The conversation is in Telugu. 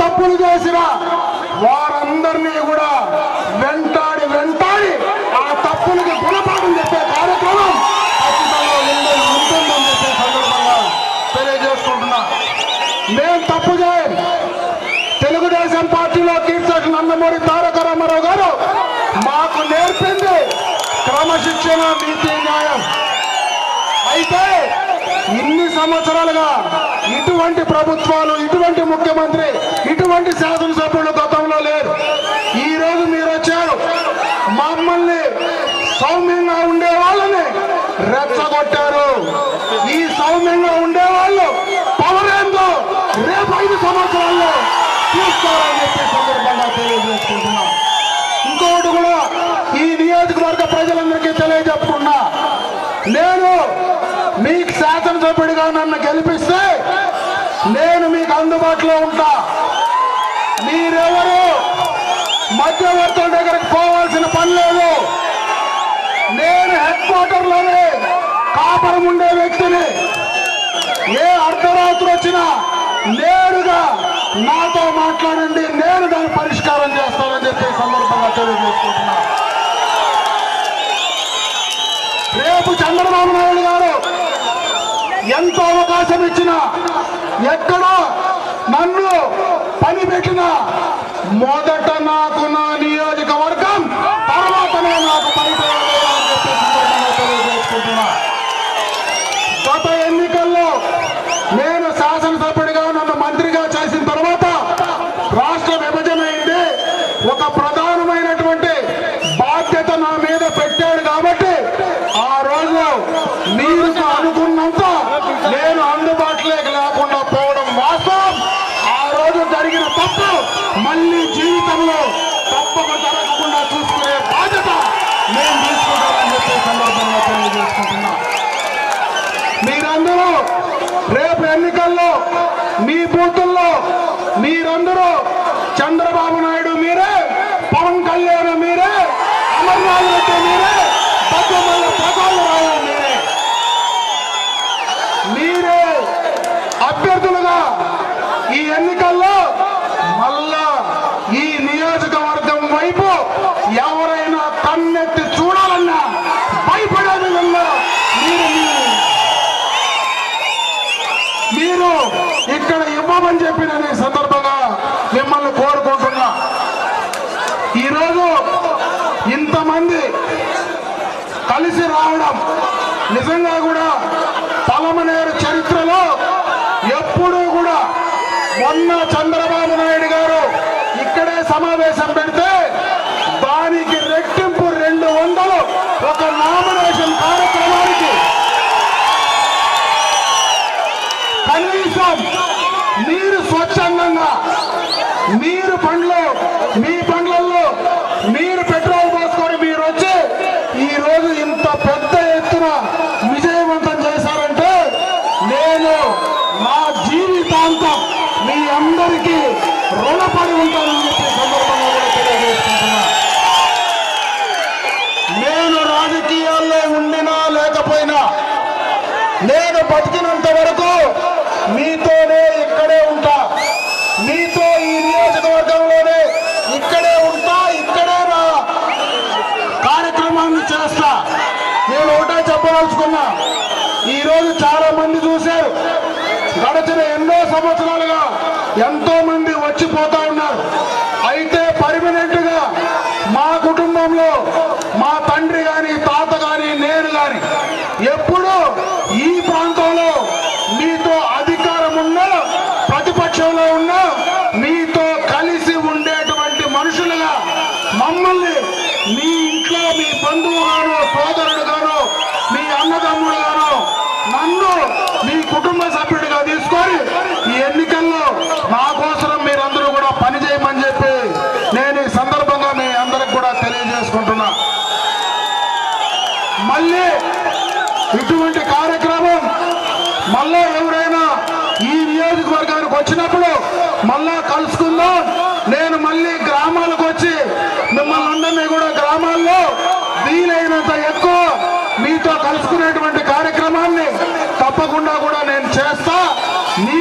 తప్పులు చేసిన వారందరినీ కూడా వెంటాడి వెంటాడి ఆ తప్పులకి గుణపాఠం చెప్పే కార్యక్రమం ఖచ్చితంగా ఉండే ఉంటుందని చెప్పే సందర్భంగా తెలియజేసుకుంటున్నా. మేము తప్పు చేయం తెలుగుదేశం పార్టీలో కీర్తి నందమూరి తారక రామారావు గారు మాకు నేర్పింది క్రమశిక్షణ నీతి న్యాయం. అయితే ఇన్ని సంవత్సరాలుగా ఇటువంటి ప్రభుత్వాలు ఇటువంటి ముఖ్యమంత్రి ఇటువంటి శాసనసభ్యులు గతంలో లేరు. ఈ రోజు మీరు వచ్చారు. మమ్మల్ని సౌమ్యంగా ఉండే వాళ్ళని రెచ్చగొట్టారు. ఈ సౌమ్యంగా ఉండే వాళ్ళు పవర్ ఏందో రేపు ఐదు సంవత్సరాల్లో చూస్తారని చెప్పి సందర్భంగా తెలియజేసుకుంటున్నా. ఇంకొకటి కూడా ఈ నియోజకవర్గ ప్రజలందరికీ తెలియజెప్పుకున్నా. నేను శాసనసభ్యుడిగా నన్ను గెలిపిస్తే నేను మీకు అందుబాటులో ఉంటా. మీరెవరు మధ్యవర్తుల దగ్గరకు పోవాల్సిన పని లేదు. నేను హెడ్ క్వార్టర్లోనే కాపురం ఉండే వ్యక్తిని. ఏ అర్ధరాత్రి వచ్చినా నేరుగా నాతో మాట్లాడండి నేను దాన్ని పరిష్కారం చేస్తానని చెప్పి సందర్భంగా తెలియజేసుకుంటున్నా. రేపు చంద్రబాబు నాయుడు ఎంత అవకాశం ఇచ్చినా ఎక్కడో నన్ను పని పెట్టిన మొదట నాకు నా నియోజకవర్గం తర్వాతనే నాకు బయట అని చెప్పి సందర్భంగా తెలియజేసుకుంటున్నా గత ఎన్నికల్లో నేను శాసనసభ్యుడిగా నన్ను మంత్రిగా చేసిన తర్వాత రాష్ట్ర విభజన అయింది ఒక ప్రధానమైనటువంటి బాధ్యత నా మీద పెట్టాడు కాబట్టి ఆ రోజు మీరు అనుకున్నంత నేను అందుబాటులోకి లేకుండా పోవడం వాస్తవం ఆ రోజు జరిగిన తప్పు మళ్ళీ జీవితంలో తప్పక జరగకుండా చూసుకునే బాధ్యత మేము తీసుకుంటామని చెప్పి సందర్భంగా తెలియజేసుకుంటున్నా. మీరందరూ రేపు ఎన్నికల్లో మీ బూతుల్లో మీరందరూ చంద్రబాబు నాయుడు మీరే పవన్ కళ్యాణ్ మీరే అమర్నాథ్ రెడ్డి మీరే బద్దమల్ల ప్రసాదరావు మీరే. మీరే అభ్యర్థులుగా ఈ ఎన్నికల్లో మళ్ళా ఈ నియోజకవర్గం వైపు ఎవరైనా కన్నెత్తి చూడాలన్నా భయపడే విధంగా మీరు మీరు ఇక్కడ ఇవ్వమని చెప్పి నేను ఈ సందర్భంగా మిమ్మల్ని కోరుకుంటున్నా. ఈరోజు ఇంతమంది కలిసి రావడం నిజంగా కూడా పలమనేరు చరిత్రలో ఎప్పుడూ కూడా మొన్న చంద్ర ఒక నామినేషన్ కార్యక్రమానికి కనీసం మీరు స్వచ్ఛందంగా మీరు పండ్లు మీ పండ్లలో మీరు పెట్రోల్ పోసుకొని మీరు వచ్చి ఈ రోజు ఇంత పెద్ద ఎత్తున విజయవంతం చేశారంటే నేను నా జీవితాంతం మీ అందరికీ రుణపడి ఉంటానని నేను బతికినంత వరకు మీతోనే ఇక్కడే ఉంటా. మీతో ఈ నియోజకవర్గంలోనే ఇక్కడే ఉంటా ఇక్కడే నా కార్యక్రమాన్ని చేస్తా. నేను ఒకటే చెప్పదలుచుకున్నా. ఈరోజు చాలా మంది చూశారు. గడిచిన ఎన్నో సంవత్సరాలుగా ఎంతో మంది వచ్చిపోతా ఉన్నారు అయితే పర్మనెంట్గా మా కుటుంబంలో మా తండ్రి గాని తాత గాని నేను గాని ఎప్పుడు ఈ ప్రాంతంలో మీతో అధికారం ఉన్నా ప్రతిపక్షంలో ఉన్నా మీతో కలిసి ఉండేటువంటి మనుషులుగా మమ్మల్ని మీ ఇంట్లో మీ బంధువు సోదరుడు గాను మీ అన్నదమ్ముడు గాను నన్ను మీ కుటుంబ సభ్యుడిగా తీసుకొని ఈ ఎన్నికల్లో నా కోసం మీరందరూ కూడా పని చేయమని చెప్పి నేను ఈ సందర్భంగా మీ అందరికి కూడా తెలియజేసుకుంటున్నా మళ్ళీ ఇటువంటి కార్యక్రమం మళ్ళా ఎవరైనా ఈ నియోజకవర్గానికి వచ్చినప్పుడు మళ్ళా కలుసుకుందాం. నేను మళ్ళీ గ్రామాలకు వచ్చి మిమ్మల్ని అందరినీ కూడా గ్రామాల్లో వీలైనంత ఎక్కువ మీతో కలుసుకునేటువంటి కార్యక్రమాన్ని తప్పకుండా కూడా నేను చేస్తా.